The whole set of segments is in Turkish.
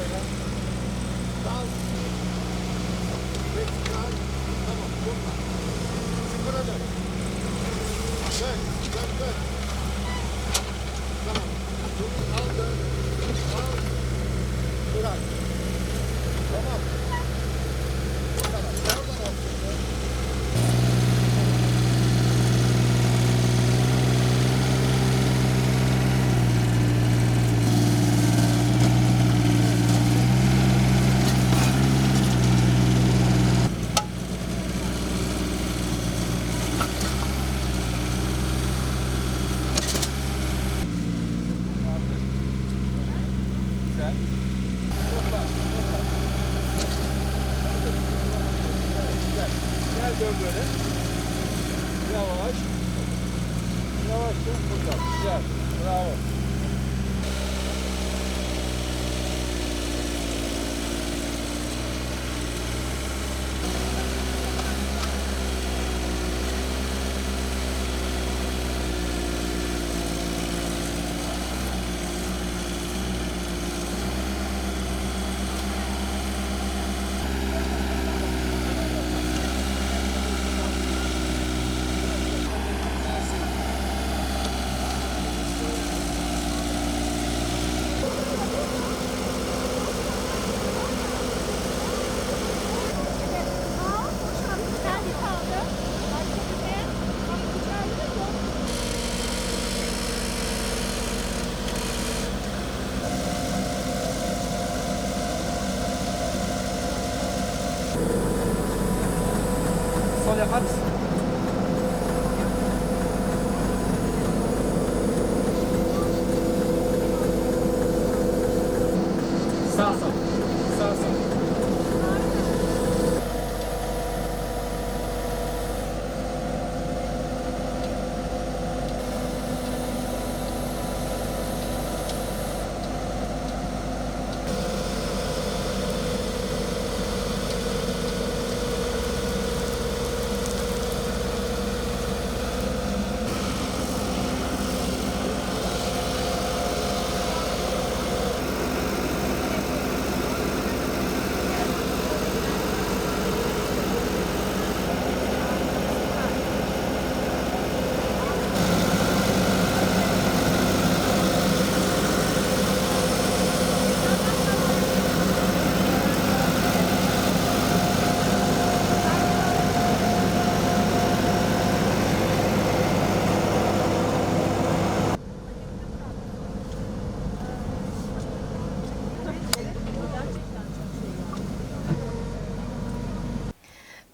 şöyle. Sağ. Bekler. Tamam. Burada. Sıfıra dön. Dön. Dön. Dön. Tamam. Bunu al dön. Al. Bırak. Tamam. Bu kadar. Nereden aldın? Güzel. Gel. Dön böyle. Yavaş. Yavaş dön buradan. Gel. Bravo.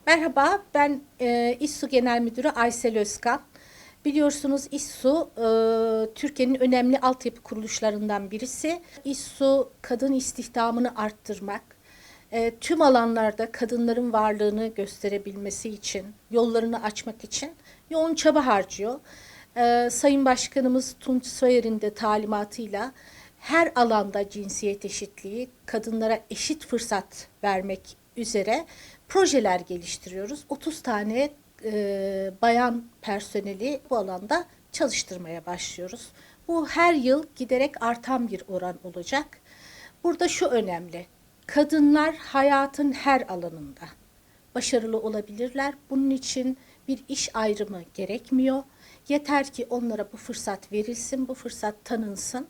Merhaba, ben e, İSSU Genel Müdürü Aysel Özkan. Biliyorsunuz İSSU e, Türkiye'nin önemli altyapı kuruluşlarından birisi. İSSU kadın istihdamını arttırmak, e, tüm alanlarda kadınların varlığını gösterebilmesi için, yollarını açmak için yoğun çaba harcıyor. E, Sayın Başkanımız Tunç Soyer'in de talimatıyla her alanda cinsiyet eşitliği, kadınlara eşit fırsat vermek üzere projeler geliştiriyoruz. 30 tane e, bayan personeli bu alanda çalıştırmaya başlıyoruz. Bu her yıl giderek artan bir oran olacak. Burada şu önemli. Kadınlar hayatın her alanında başarılı olabilirler. Bunun için bir iş ayrımı gerekmiyor. Yeter ki onlara bu fırsat verilsin, bu fırsat tanınsın.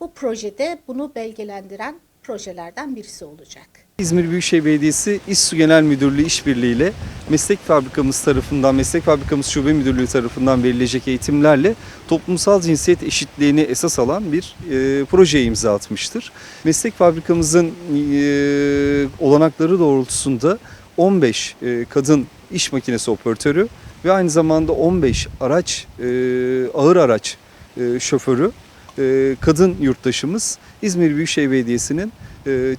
Bu projede bunu belgelendiren projelerden birisi olacak. İzmir Büyükşehir Belediyesi İSSU Genel Müdürlüğü işbirliğiyle meslek fabrikamız tarafından, meslek fabrikamız şube müdürlüğü tarafından verilecek eğitimlerle toplumsal cinsiyet eşitliğini esas alan bir e, projeye imza atmıştır. Meslek fabrikamızın e, olanakları doğrultusunda 15 e, kadın iş makinesi operatörü ve aynı zamanda 15 araç, e, ağır araç e, şoförü, e, kadın yurttaşımız İzmir Büyükşehir Belediyesi'nin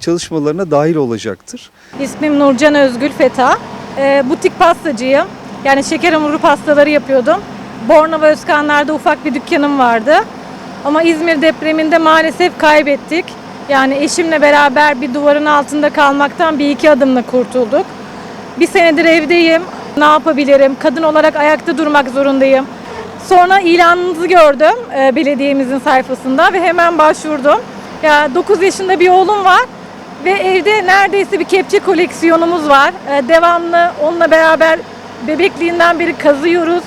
çalışmalarına dahil olacaktır. İsmim Nurcan Özgül Feta. Ee, butik pastacıyım. Yani şeker hamuru pastaları yapıyordum. Bornova Özkanlar'da ufak bir dükkanım vardı. Ama İzmir depreminde maalesef kaybettik. Yani eşimle beraber bir duvarın altında kalmaktan bir iki adımla kurtulduk. Bir senedir evdeyim. Ne yapabilirim? Kadın olarak ayakta durmak zorundayım. Sonra ilanınızı gördüm e, belediyemizin sayfasında ve hemen başvurdum. Ya 9 yaşında bir oğlum var. Ve evde neredeyse bir kepçe koleksiyonumuz var. Ee, devamlı onunla beraber bebekliğinden beri kazıyoruz.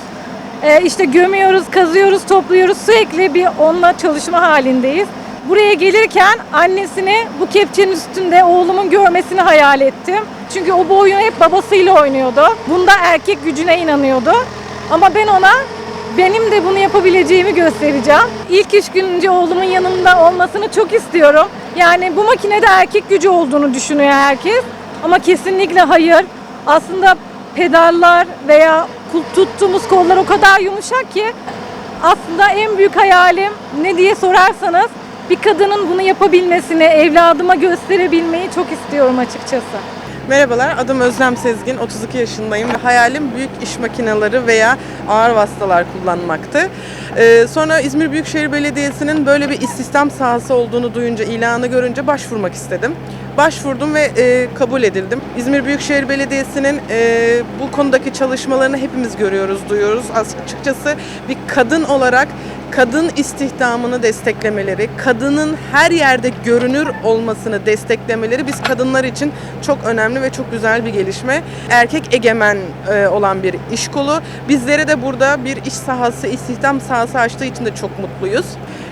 Ee, işte gömüyoruz, kazıyoruz, topluyoruz. Sürekli bir onunla çalışma halindeyiz. Buraya gelirken annesini bu kepçenin üstünde oğlumun görmesini hayal ettim. Çünkü o bu oyunu hep babasıyla oynuyordu. Bunda erkek gücüne inanıyordu. Ama ben ona benim de bunu yapabileceğimi göstereceğim. İlk üç gün önce oğlumun yanında olmasını çok istiyorum. Yani bu makinede erkek gücü olduğunu düşünüyor herkes. Ama kesinlikle hayır. Aslında pedallar veya tuttuğumuz kollar o kadar yumuşak ki aslında en büyük hayalim ne diye sorarsanız bir kadının bunu yapabilmesini, evladıma gösterebilmeyi çok istiyorum açıkçası. Merhabalar, adım Özlem Sezgin, 32 yaşındayım ve hayalim büyük iş makineleri veya ağır vasıtalar kullanmaktı. Ee, sonra İzmir Büyükşehir Belediyesi'nin böyle bir istihdam sahası olduğunu duyunca, ilanı görünce başvurmak istedim. Başvurdum ve e, kabul edildim. İzmir Büyükşehir Belediyesi'nin e, bu konudaki çalışmalarını hepimiz görüyoruz, duyuyoruz. Açıkçası bir kadın olarak kadın istihdamını desteklemeleri, kadının her yerde görünür olmasını desteklemeleri biz kadınlar için çok önemli ve çok güzel bir gelişme. Erkek egemen e, olan bir iş kolu. Bizlere de burada bir iş sahası, istihdam sahası açtığı için de çok mutluyuz.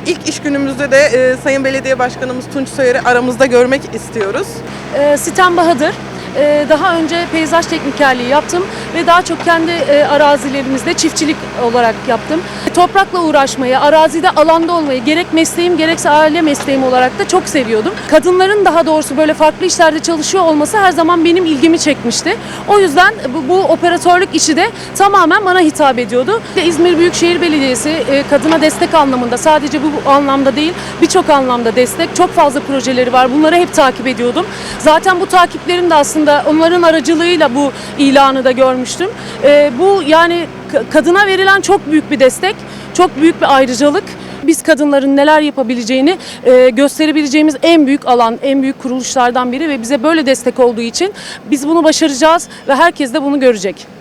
İlk iş günümüzde de e, Sayın Belediye Başkanımız Tunç Soyer'i aramızda görmek istiyoruz. e, Sitem Bahadır. E, daha önce peyzaj teknikerliği yaptım ve daha çok kendi e, arazilerimizde çiftçilik olarak yaptım. Toprakla uğraşmayı, arazide alanda olmayı gerek mesleğim gerekse aile mesleğim olarak da çok seviyordum. Kadınların daha doğrusu böyle farklı işlerde çalışıyor olması her zaman benim ilgimi çekmişti. O yüzden bu, bu operatörlük işi de tamamen bana hitap ediyordu. İzmir Büyükşehir Belediyesi e, kadına destek anlamında sadece bu anlamda değil birçok anlamda destek. Çok fazla projeleri var. Bunları hep takip ediyordum. Zaten bu takiplerin de aslında onların aracılığıyla bu ilanı da görmüştüm. E, bu yani kadına verilen çok büyük bir destek, çok büyük bir ayrıcalık. Biz kadınların neler yapabileceğini e, gösterebileceğimiz en büyük alan, en büyük kuruluşlardan biri ve bize böyle destek olduğu için biz bunu başaracağız ve herkes de bunu görecek.